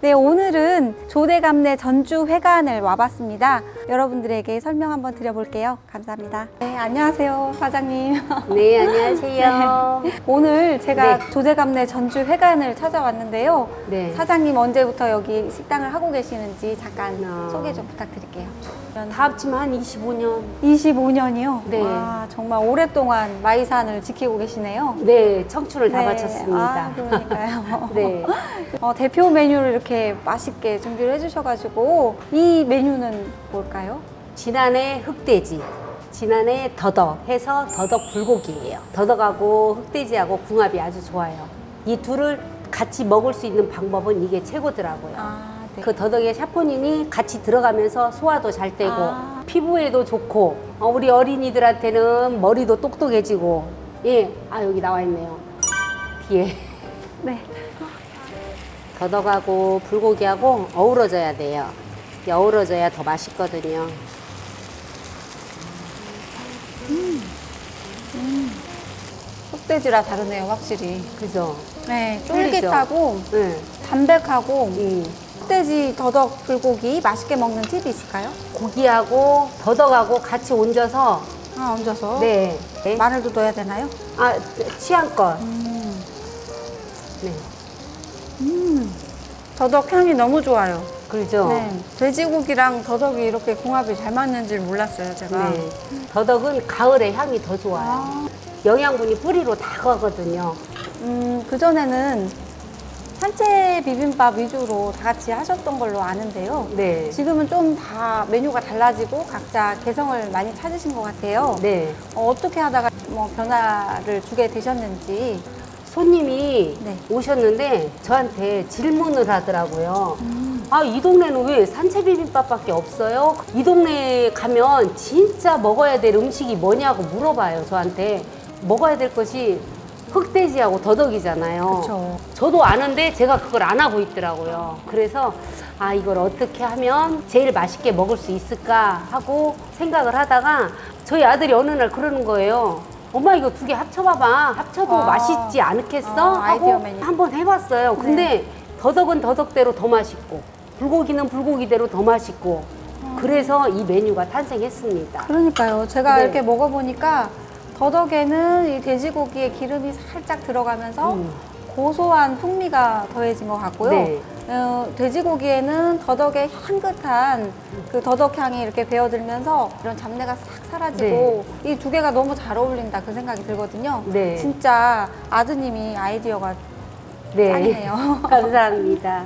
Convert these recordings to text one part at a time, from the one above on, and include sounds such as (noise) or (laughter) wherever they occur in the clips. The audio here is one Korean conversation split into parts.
네, 오늘은 조대감내 전주 회관을 와봤습니다. 여러분들에게 설명 한번 드려볼게요. 감사합니다. 네, 안녕하세요, 사장님. (laughs) 네, 안녕하세요. 오늘 제가 네. 조대감내 전주 회관을 찾아왔는데요. 네. 사장님 언제부터 여기 식당을 하고 계시는지 잠깐 어. 소개 좀 부탁드릴게요. 다 합치면 한 25년. 25년이요? 네. 와, 정말 오랫동안 마이산을 지키고 계시네요. 네, 청춘을 다 네. 바쳤습니다. 아, 그러니까요. (laughs) 네. 어, 대표 메뉴를 이렇게 맛있게 준비를 해주셔가지고 이 메뉴는 뭘까요? 지난해 흑돼지, 지난해 더덕 해서 더덕 불고기예요. 더덕하고 흑돼지하고 궁합이 아주 좋아요. 이 둘을 같이 먹을 수 있는 방법은 이게 최고더라고요. 아, 네. 그 더덕에 샤포닌이 같이 들어가면서 소화도 잘 되고 아. 피부에도 좋고 어, 우리 어린이들한테는 머리도 똑똑해지고 예, 아 여기 나와 있네요. 뒤에 네. 더덕하고 불고기하고 어우러져야 돼요. 이게 어우러져야 더 맛있거든요. 흑돼지라 다르네요, 확실히. 그죠? 네? 쫄깃하고 네. 담백하고 이 흑돼지 더덕 불고기 맛있게 먹는 팁이 있을까요? 고기하고 더덕하고 같이 얹어서 아, 얹어서. 네. 네. 마늘도 넣어야 되나요? 아 취향껏. 음. 네. 더덕 향이 너무 좋아요. 그렇죠. 네. 돼지고기랑 더덕이 이렇게 궁합이 잘 맞는 줄 몰랐어요, 제가. 네. 더덕은 가을에 향이 더 좋아요. 아, 영양분이 뿌리로 다 가거든요. 음, 그전에는 산채 비빔밥 위주로 다 같이 하셨던 걸로 아는데요. 네. 지금은 좀 다 메뉴가 달라지고 각자 개성을 많이 찾으신 것 같아요. 네. 어, 떻게 하다가 뭐 변화를 주게 되셨는지. 손님이 네. 오셨는데 저한테 질문을 하더라고요. 아, 이 동네는 왜 산채 비빔밥밖에 없어요? 이 동네에 가면 진짜 먹어야 될 음식이 뭐냐고 물어봐요, 저한테. 먹어야 될 것이 흑돼지하고 더덕이잖아요. 그렇죠. 저도 아는데 제가 그걸 안 하고 있더라고요. 그래서 아, 이걸 어떻게 하면 제일 맛있게 먹을 수 있을까 하고 생각을 하다가 저희 아들이 어느 날 그러는 거예요. 엄마 이거 두 개 합쳐봐봐. 합쳐도 아. 맛있지 않겠어? 아, 아이디어 하고 메뉴. 네. 한번 해봤어요. 근데 더덕은 더덕대로 더 맛있고 불고기는 불고기대로 더 맛있고 그래서 이 메뉴가 탄생했습니다. 그러니까요. 제가 네. 이렇게 먹어보니까 더덕에는 이 돼지고기의 기름이 살짝 들어가면서 음. 고소한 풍미가 더해진 것 같고요. 네. 어, 돼지고기에는 더덕의 향긋한 그 더덕 향이 이렇게 배어들면서 이런 잡내가 싹 사라지고 이 두 개가 너무 잘 어울린다 그 생각이 들거든요. 네. 진짜 아드님이 아이디어가 네. 짱이네요. (laughs) 감사합니다.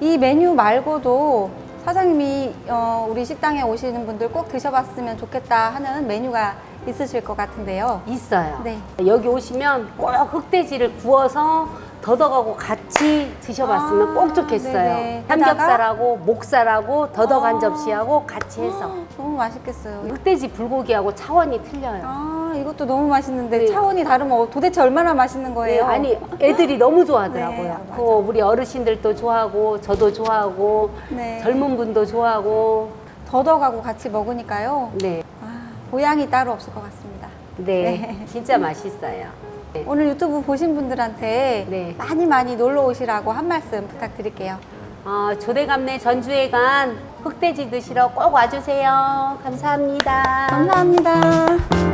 이 메뉴 말고도 사장님이 어, 우리 식당에 오시는 분들 꼭 드셔봤으면 좋겠다 하는 메뉴가 있으실 것 같은데요. 있어요. 네. 여기 오시면 꼭 흑돼지를 구워서 더덕하고 같이 드셔봤으면 아, 꼭 좋겠어요. 네네. 삼겹살하고 목살하고 더덕 아. 한 접시하고 같이 해서 너무 맛있겠어요. 흑돼지 불고기하고 차원이 틀려요. 아, 이것도 너무 맛있는데 네. 차원이 다르면 도대체 얼마나 맛있는 네, 거예요? 아니 애들이 너무 좋아하더라고요. 네. 그 우리 어르신들도 좋아하고 저도 좋아하고 네. 젊은 분도 좋아하고 더덕하고 같이 먹으니까요. 네, 아, 보양이 따로 없을 것 같습니다. 네, 진짜 맛있어요. 네. 오늘 유튜브 보신 분들한테 네. 많이 많이 놀러 오시라고 한 말씀 부탁드릴게요. 어, 조대감내 전주회관 흑돼지 드시러 꼭 와주세요. 감사합니다. 감사합니다.